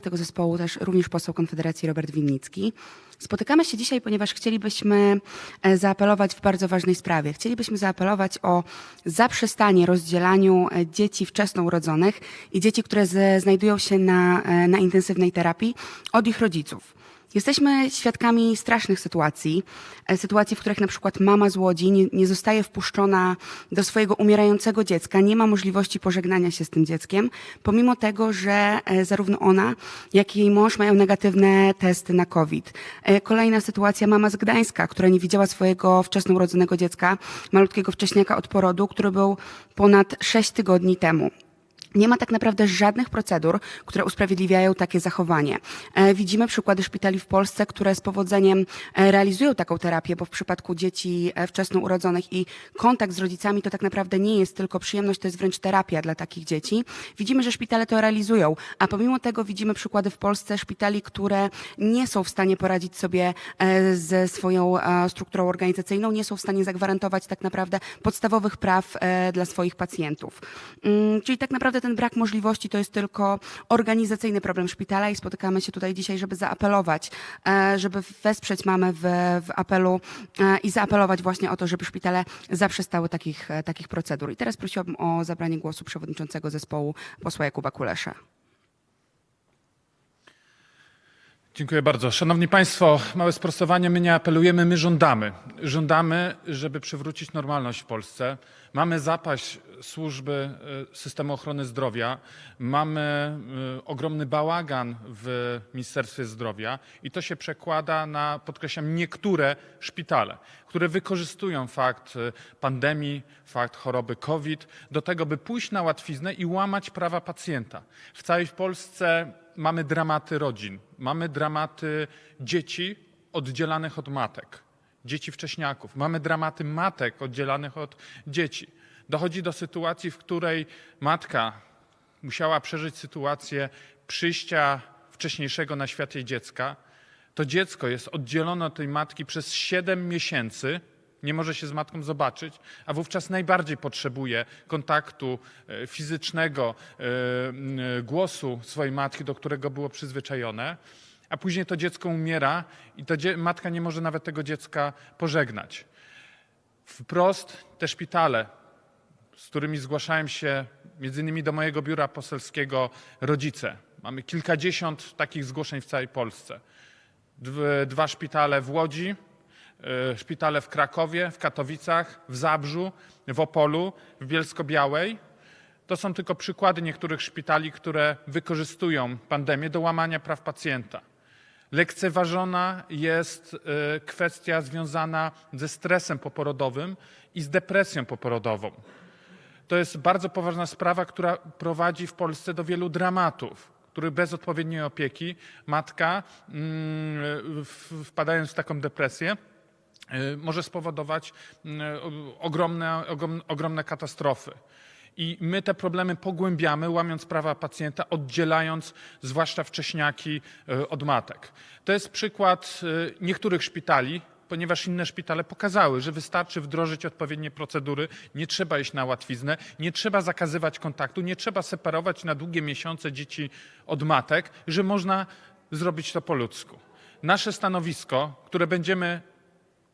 tego zespołu też również poseł Konfederacji Robert Winnicki. Spotykamy się dzisiaj, ponieważ chcielibyśmy e, zaapelować w bardzo ważnej sprawie. Chcielibyśmy zaapelować o zaprzestanie rozdzielaniu e, dzieci wczesno urodzonych i dzieci, które znajdują się na, e, na intensywnej terapii od ich rodziców. Jesteśmy świadkami strasznych sytuacji, e, sytuacji, w których na przykład mama z Łodzi nie, nie zostaje wpuszczona do swojego umierającego dziecka, nie ma możliwości pożegnania się z tym dzieckiem, pomimo tego, że e, zarówno ona, jak i jej mąż mają negatywne testy na COVID. E, Kolejna sytuacja, mama z Gdańska, która nie widziała swojego wczesno urodzonego dziecka, malutkiego wcześniaka od porodu, który był ponad 6 tygodni temu. Nie ma tak naprawdę żadnych procedur, które usprawiedliwiają takie zachowanie. E, Widzimy przykłady szpitali w Polsce, które z powodzeniem e, realizują taką terapię, bo w przypadku dzieci e, wczesno urodzonych i kontakt z rodzicami to tak naprawdę nie jest tylko przyjemność, to jest wręcz terapia dla takich dzieci. Widzimy, że szpitale to realizują, a pomimo tego widzimy przykłady w Polsce szpitali, które nie są w stanie poradzić sobie ze swoją strukturą organizacyjną, nie są w stanie zagwarantować tak naprawdę podstawowych praw dla swoich pacjentów. Mm, Czyli tak naprawdę ten brak możliwości to jest tylko organizacyjny problem szpitala i spotykamy się tutaj dzisiaj, żeby zaapelować, e, żeby wesprzeć mamy w, w apelu e, i zaapelować właśnie o to, żeby szpitale zaprzestały takich, e, takich procedur. I teraz prosiłabym o zabranie głosu przewodniczącego zespołu posła Jakuba Kulesza. Dziękuję bardzo. Szanowni Państwo, małe sprostowanie. My nie apelujemy, my żądamy. Żądamy, żeby przywrócić normalność w Polsce. Mamy zapaść służby y, systemu ochrony zdrowia, mamy y, ogromny bałagan w Ministerstwie Zdrowia i to się przekłada na, podkreślam, niektóre szpitale, które wykorzystują fakt y, pandemii, fakt choroby COVID do tego, by pójść na łatwiznę i łamać prawa pacjenta. W całej Polsce mamy dramaty rodzin, mamy dramaty dzieci oddzielanych od matek, dzieci wcześniaków, mamy dramaty matek oddzielanych od dzieci. Dochodzi do sytuacji, w której matka musiała przeżyć sytuację przyjścia wcześniejszego na świat jej dziecka. To dziecko jest oddzielone od tej matki przez 7 miesięcy, nie może się z matką zobaczyć, a wówczas najbardziej potrzebuje kontaktu e, fizycznego, e, e, głosu swojej matki, do którego było przyzwyczajone, a później to dziecko umiera i matka nie może nawet tego dziecka pożegnać. Wprost te szpitale, z którymi zgłaszałem się między innymi do mojego biura poselskiego rodzice. Mamy kilkadziesiąt takich zgłoszeń w całej Polsce. Dw- Dwa szpitale w Łodzi, y, szpitale w Krakowie, w Katowicach, w Zabrzu, w Opolu, w Bielsko-Białej. To są tylko przykłady niektórych szpitali, które wykorzystują pandemię do łamania praw pacjenta. Lekceważona jest y, kwestia związana ze stresem poporodowym i z depresją poporodową. To jest bardzo poważna sprawa, która prowadzi w Polsce do wielu dramatów, których bez odpowiedniej opieki matka, mm, wpadając w taką depresję, y, może spowodować mm, ogromne, ogrom- ogromne katastrofy. I my te problemy pogłębiamy, łamiąc prawa pacjenta, oddzielając zwłaszcza wcześniaki y, od matek. To jest przykład y, niektórych szpitali, ponieważ inne szpitale pokazały, że wystarczy wdrożyć odpowiednie procedury, nie trzeba iść na łatwiznę, nie trzeba zakazywać kontaktu, nie trzeba separować na długie miesiące dzieci od matek, że można zrobić to po ludzku. Nasze stanowisko, które będziemy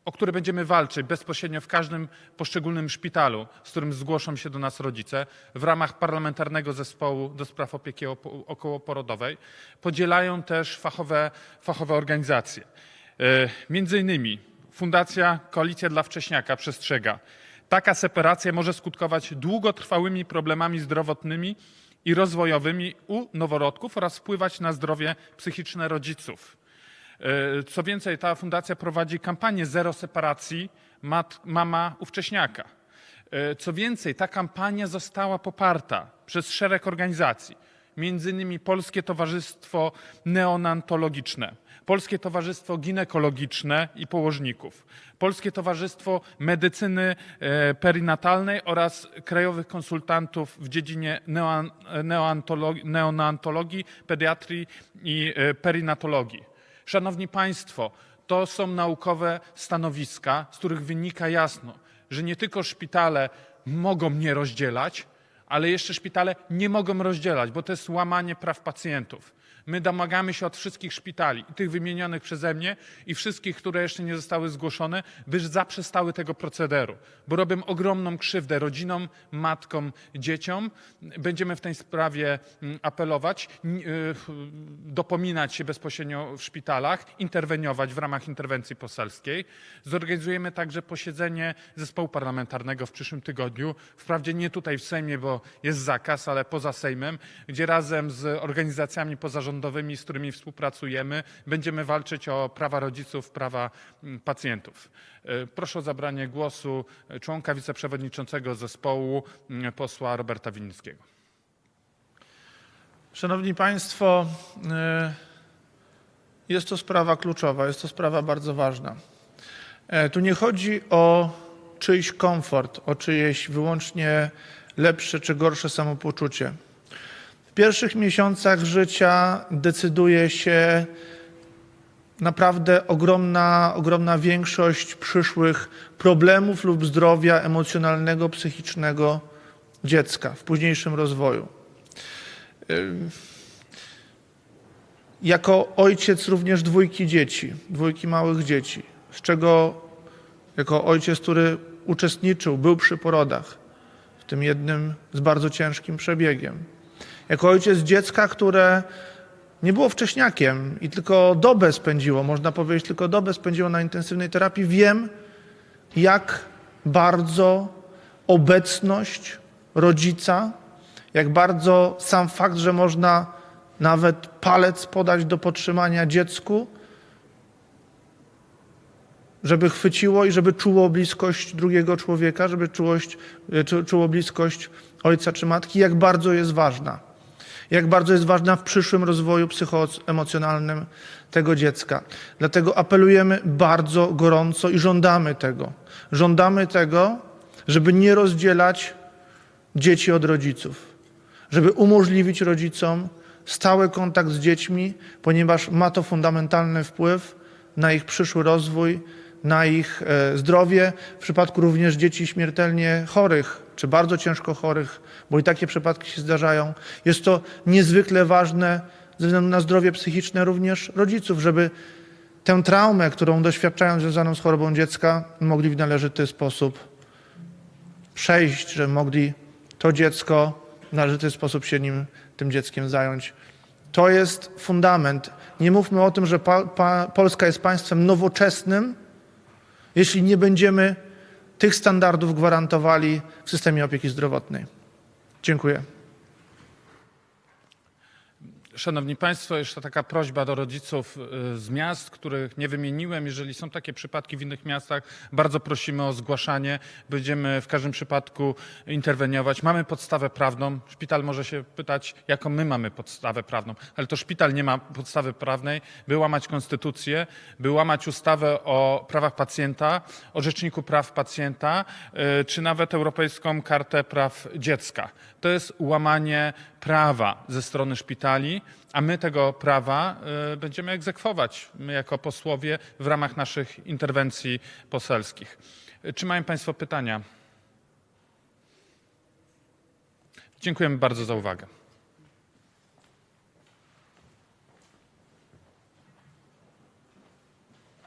o które będziemy walczyć bezpośrednio w każdym poszczególnym szpitalu, z którym zgłoszą się do nas rodzice, w ramach parlamentarnego zespołu do spraw opieki opo- okołoporodowej, podzielają też fachowe, fachowe organizacje. E, Między innymi Fundacja Koalicja dla Wcześniaka przestrzega. Taka separacja może skutkować długotrwałymi problemami zdrowotnymi i rozwojowymi u noworodków oraz wpływać na zdrowie psychiczne rodziców. E, Co więcej, ta fundacja prowadzi kampanię Zero Separacji mat, Mama u Wcześniaka. E, Co więcej, ta kampania została poparta przez szereg organizacji, między innymi Polskie Towarzystwo Neonatologiczne, Polskie Towarzystwo Ginekologiczne i Położników, Polskie Towarzystwo Medycyny e, Perinatalnej oraz Krajowych Konsultantów w dziedzinie neonatologii, pediatrii i perinatologii. Szanowni Państwo, to są naukowe stanowiska, z których wynika jasno, że nie tylko szpitale mogą nie rozdzielać, ale jeszcze szpitale nie mogą rozdzielać, bo to jest łamanie praw pacjentów. My domagamy się od wszystkich szpitali, tych wymienionych przeze mnie i wszystkich, które jeszcze nie zostały zgłoszone, by zaprzestały tego procederu, bo robią ogromną krzywdę rodzinom, matkom, dzieciom. Będziemy w tej sprawie mm, apelować, y, dopominać się bezpośrednio w szpitalach, interweniować w ramach interwencji poselskiej. Zorganizujemy także posiedzenie zespołu parlamentarnego w przyszłym tygodniu. Wprawdzie nie tutaj w Sejmie, bo jest zakaz, ale poza Sejmem, gdzie razem z organizacjami pozarządowymi, z którymi współpracujemy, będziemy walczyć o prawa rodziców, prawa mm, pacjentów. E, Proszę o zabranie głosu członka wiceprzewodniczącego zespołu, mm, posła Roberta Winnickiego. Szanowni Państwo, e, jest to sprawa kluczowa, jest to sprawa bardzo ważna. E, Tu nie chodzi o czyjś komfort, o czyjeś wyłącznie lepsze czy gorsze samopoczucie. W pierwszych miesiącach życia decyduje się naprawdę ogromna, ogromna większość przyszłych problemów lub zdrowia emocjonalnego, psychicznego dziecka w późniejszym rozwoju. Jako ojciec również dwójki dzieci, dwójki małych dzieci, z czego jako ojciec, który uczestniczył, był przy porodach, tym jednym z bardzo ciężkim przebiegiem. Jako ojciec dziecka, które nie było wcześniakiem i tylko dobę spędziło, można powiedzieć, tylko dobę spędziło na intensywnej terapii, wiem, jak bardzo obecność rodzica, jak bardzo sam fakt, że można nawet palec podać do podtrzymania dziecku, żeby chwyciło i żeby czuło bliskość drugiego człowieka, żeby czułość, e, czu- czuło bliskość ojca czy matki, jak bardzo jest ważna. Jak bardzo jest ważna w przyszłym rozwoju psychoemocjonalnym tego dziecka. Dlatego apelujemy bardzo gorąco i żądamy tego. Żądamy tego, żeby nie rozdzielać dzieci od rodziców, żeby umożliwić rodzicom stały kontakt z dziećmi, ponieważ ma to fundamentalny wpływ na ich przyszły rozwój, na ich e, zdrowie, w przypadku również dzieci śmiertelnie chorych czy bardzo ciężko chorych, bo i takie przypadki się zdarzają. Jest to niezwykle ważne ze względu na zdrowie psychiczne również rodziców, żeby tę traumę, którą doświadczają związaną z chorobą dziecka, mogli w należyty sposób przejść, że mogli to dziecko w należyty sposób się nim, tym dzieckiem zająć. To jest fundament. Nie mówmy o tym, że pa, pa, Polska jest państwem nowoczesnym, jeśli nie będziemy tych standardów gwarantowali w systemie opieki zdrowotnej. Dziękuję. Szanowni Państwo, jeszcze taka prośba do rodziców y, z miast, których nie wymieniłem. Jeżeli są takie przypadki w innych miastach, bardzo prosimy o zgłaszanie. Będziemy w każdym przypadku interweniować. Mamy podstawę prawną. Szpital może się pytać, jaką my mamy podstawę prawną, ale to szpital nie ma podstawy prawnej, by łamać konstytucję, by łamać ustawę o prawach pacjenta, o Rzeczniku Praw Pacjenta, y, czy nawet Europejską Kartę Praw Dziecka. To jest łamanie prawa ze strony szpitali, a my tego prawa y, będziemy egzekwować, my jako posłowie w ramach naszych interwencji poselskich. Y, Czy mają Państwo pytania? Dziękujemy bardzo za uwagę.